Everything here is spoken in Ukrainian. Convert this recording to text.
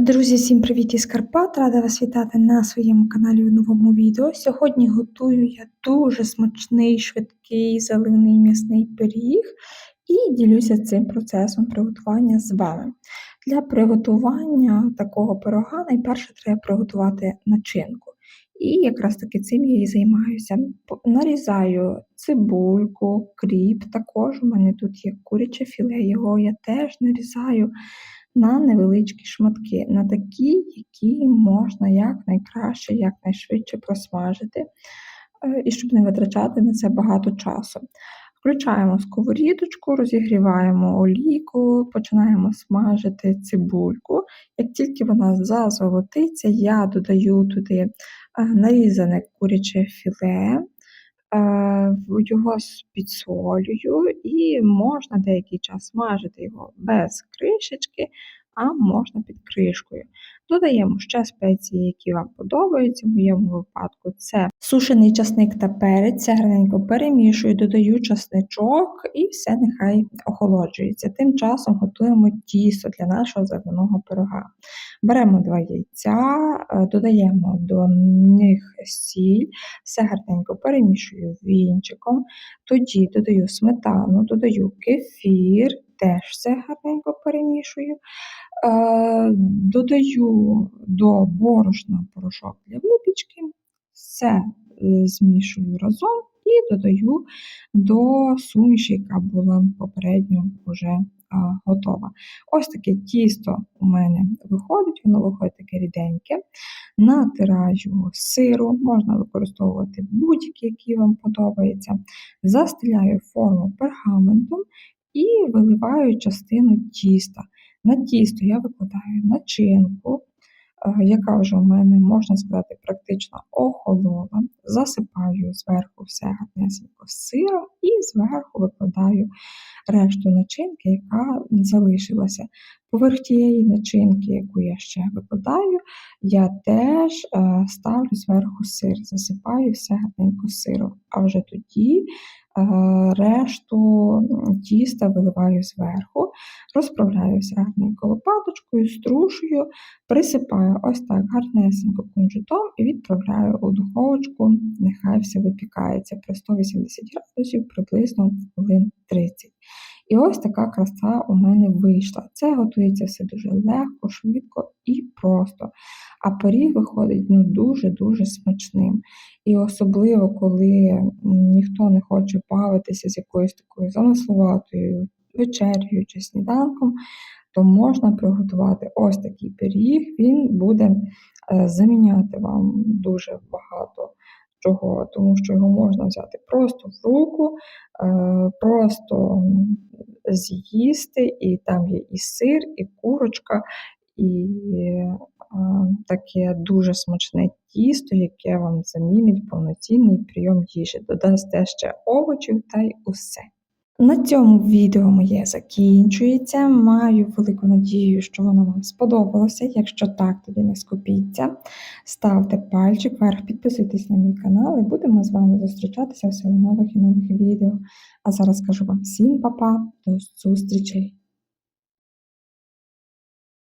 Друзі, всім привіт із Карпат! Рада вас вітати на своєму каналі у новому відео. Сьогодні готую я дуже смачний, швидкий, заливний м'ясний пиріг і ділюся цим процесом приготування з вами. Для приготування такого пирога найперше треба приготувати начинку. І якраз таки цим я і займаюся. Нарізаю цибульку, кріп, також у мене тут є куряче філе, його я теж нарізаю на невеличкі шматки, на такі, які можна якнайкраще, якнайшвидше просмажити, е, і щоб не витрачати на це багато часу. Включаємо сковорідочку, розігріваємо олійку, починаємо смажити цибульку. Як тільки вона зазолотиться, я додаю туди е, нарізане куряче філе, е, його підсолюю і можна деякий час смажити його без кришечки, а можна під кришкою. Додаємо ще спеції, які вам подобаються. В моєму випадку це сушений часник та перець, це гарненько перемішую, додаю часничок і все нехай охолоджується. Тим часом готуємо тісто для нашого зерняного пирога. Беремо два яйця, е, додаємо до них сіль, все гарненько перемішую вінчиком, тоді додаю сметану, додаю кефір, теж все гарненько перемішую. Е, додаю до борошна порошок для випічки, все е, змішую разом і додаю до суміші, яка була попередньо вже готова. Ось таке тісто у мене виходить, воно виходить таке ріденьке. Натираю сиру, можна використовувати будь-який, який вам подобається. Застеляю форму пергаментом і виливаю частину тіста. На тісто я викладаю начинку, е, яка вже у мене, можна сказати, практично охолола. Засипаю зверху все гарнесенько сиром і зверху викладаю решту начинки, яка залишилася. Поверх тієї начинки, яку я ще викладаю, я теж е, ставлю зверху сир, засипаю все гарненько сиром. А вже тоді Е, решту тіста виливаю зверху, розправляюся гарненько лопаточкою, струшую, присипаю ось так гарнесенько кунжутом і відправляю у духовочку, нехай все випікається при 180 градусів приблизно хвилин 30. І ось така краса у мене вийшла. Це готується все дуже легко, швидко і просто. А пиріг виходить ну, дуже-дуже смачним. І особливо, коли ніхто не хоче бавитися з якоюсь такою замисловатою вечерю чи сніданком, то можна приготувати ось такий пиріг, він буде е, заміняти вам дуже багато чого, тому що його можна взяти просто в руку, е, просто з'їсти, і там є і сир, і курочка, і таке дуже смачне тісто, яке вам замінить повноцінний прийом їжі. Додасте ще овочів та й усе. На цьому відео моє закінчується. Маю велику надію, що воно вам сподобалося. Якщо так, тоді не скупіться. Ставте пальчик вверх, підписуйтесь на мій канал і будемо з вами зустрічатися в нових і нових відео. А зараз кажу вам всім па-па, до зустрічей!